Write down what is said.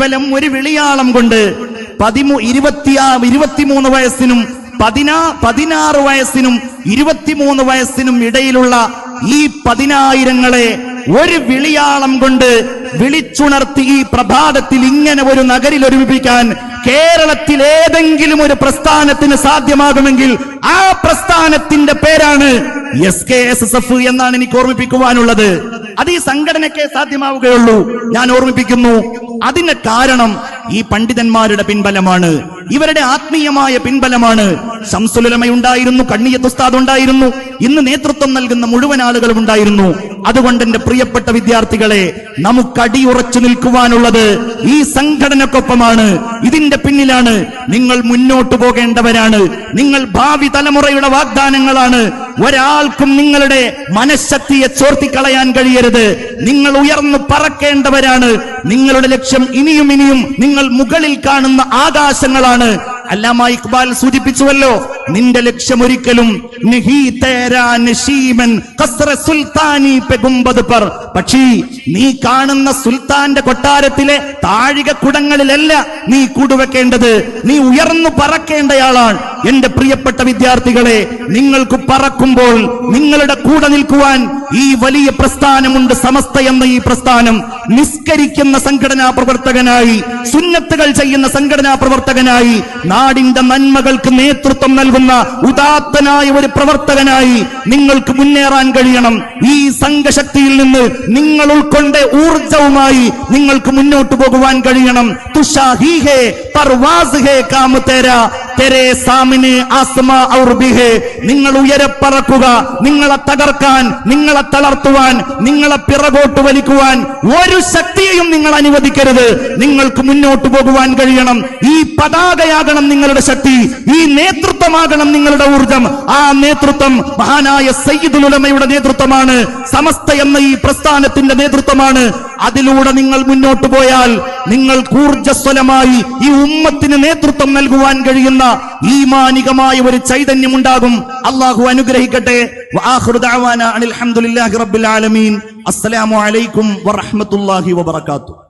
കേവലം ഒരു വിളിയാളം കൊണ്ട് പതിമൂ ഇരുപത്തിയാ ഇരുപത്തിമൂന്ന് വയസ്സിനും പതിനാ പതിനാറ് വയസ്സിനും ഇരുപത്തിമൂന്ന് വയസ്സിനും ഇടയിലുള്ള ഈ പതിനായിരങ്ങളെ ഒരു വിളിയാളം കൊണ്ട് വിളിച്ചുണർത്തി ഈ പ്രഭാതത്തിൽ ഇങ്ങനെ ഒരു നഗരിൽ ഒരുമിപ്പിക്കാൻ കേരളത്തിൽ ഏതെങ്കിലും ഒരു പ്രസ്ഥാനത്തിന് സാധ്യമാകുമെങ്കിൽ ആ പ്രസ്ഥാനത്തിന്റെ പേരാണ് S K S S F എന്നാണ് എനിക്ക് ഓർമ്മിപ്പിക്കുവാനുള്ളത്. അത് ഈ സംഘടനയ്ക്ക് സാധ്യമാവുകയുള്ളൂ. ഞാൻ ഓർമ്മിപ്പിക്കുന്നു. അതിന് കാരണം ഈ പണ്ഡിതന്മാരുടെ പിൻബലമാണ്. ഇവരുടെ ആത്മീയമായ പിൻബലമാണ്. ശംസുലമയുണ്ടായിരുന്നു കണ്ണിയത്ത് ഉസ്താദ് ഉണ്ടായിരുന്നു ഇന്ന് നേതൃത്വം നൽകുന്ന മുഴുവൻ ആളുകളും ഉണ്ടായിരുന്നു. അതുകൊണ്ട് എന്റെ പ്രിയപ്പെട്ട വിദ്യാർത്ഥികളെ നമുക്ക് അടിയുറച്ചു നിൽക്കുവാനുള്ളത് ഈ സംഘടനക്കൊപ്പമാണ്. ഇതിന്റെ പിന്നിലാണ് നിങ്ങൾ മുന്നോട്ട് പോകേണ്ടവരാണ്. നിങ്ങൾ ഭാവി തലമുറയുടെ വാഗ്ദാനങ്ങളാണ്. ഒരാൾക്കും നിങ്ങളുടെ മനഃശക്തിയെ ചോർത്തിക്കളയാൻ കഴിയരുത്. നിങ്ങൾ ഉയർന്നു പറക്കേണ്ടവരാണ്. നിങ്ങളുടെ ലക്ഷ്യം ഇനിയും ഇനിയും നിങ്ങൾ മുകളിൽ കാണുന്ന ആകാശങ്ങളാണ്. അല്ലാമ ഇക്ബാൽ സൂചിപ്പിച്ചുവല്ലോ. നിന്റെ ലക്ഷ്യമൊരിക്കലും പക്ഷേ നീ കാണുന്ന സുൽത്താന്റെ കൊട്ടാരത്തിലെ താഴിക കുടങ്ങളിലല്ല നീ കൂടുവെക്കേണ്ടത്. നീ ഉയർന്നു പറക്കേണ്ടയാളാണ്. എന്റെ പ്രിയപ്പെട്ട വിദ്യാർത്ഥികളെ നിങ്ങൾക്ക് പറക്കുമ്പോൾ നിങ്ങളുടെ കൂടെ നിൽക്കുവാൻ ഈ വലിയ പ്രസ്ഥാനമുണ്ട് സമസ്ത എന്ന ഈ പ്രസ്ഥാനം. നിസ്കരിക്കുന്ന സംഘടനാ പ്രവർത്തകനായി സുന്നത്തുകൾ ചെയ്യുന്ന സംഘടനാ പ്രവർത്തകനായി നാടിന്റെ നന്മകൾക്ക് നേതൃത്വം നൽകുന്ന ഉദാത്തനായ ഒരു പ്രവർത്തകനായി നിങ്ങൾക്ക് മുന്നേറാൻ കഴിയണം. ഈ സംഘശക്തിയിൽ നിന്ന് നിങ്ങൾ ഉൾക്കൊണ്ട ഊർജവുമായി നിങ്ങൾക്ക് മുന്നോട്ട് പോകുവാൻ കഴിയണം. തുഷാഹി ഹേ പർവാസ് ഹേ കാമ തേരാ തെരേ സാമിന് ആസ്മ ഔർ ബിഹേ നിങ്ങൾ ഉയരെ പറക്കുക നിങ്ങളെ തകർക്കാൻ നിങ്ങളെ തളർത്തുവാൻ നിങ്ങളെ പിറകോട്ട് വലിക്കുവാൻ ഒരു ശക്തിയെയും നിങ്ങൾ അനുവദിക്കരുത്. നിങ്ങൾക്ക് മുന്നോട്ട് പോകുവാൻ കഴിയണം. ഈ പതാകയാകണം നിങ്ങളുടെ ശക്തി ഈ നേതൃത്വമാകണം നിങ്ങളുടെ ഊർജം. ആ നേതൃത്വം മഹാനായ സയ്യിദുൽ ഉലമയുടെ നേതൃത്വമാണ്. സമസ്ത എന്ന ഈ പ്രസ്ഥാനത്തിന്റെ നേതൃത്വമാണ്. അതിലൂടെ നിങ്ങൾ മുന്നോട്ട് പോയാൽ നിങ്ങൾ ഊർജസ്വലമായി ഈ ഉമ്മത്തിന് നേതൃത്വം നൽകുവാൻ കഴിയുന്ന ഈമാനികമായ ഒരു ചൈതന്യം ഉണ്ടാകും അള്ളാഹു അനുഗ്രഹിക്കട്ടെ. വആഖിറു ദഅവാന അനിൽ റബ്ബിൽ ആലമീൻ. അസ്സലാമു അലൈക്കും വറഹ്മത്തുള്ളാഹി വബറകാതുഹു.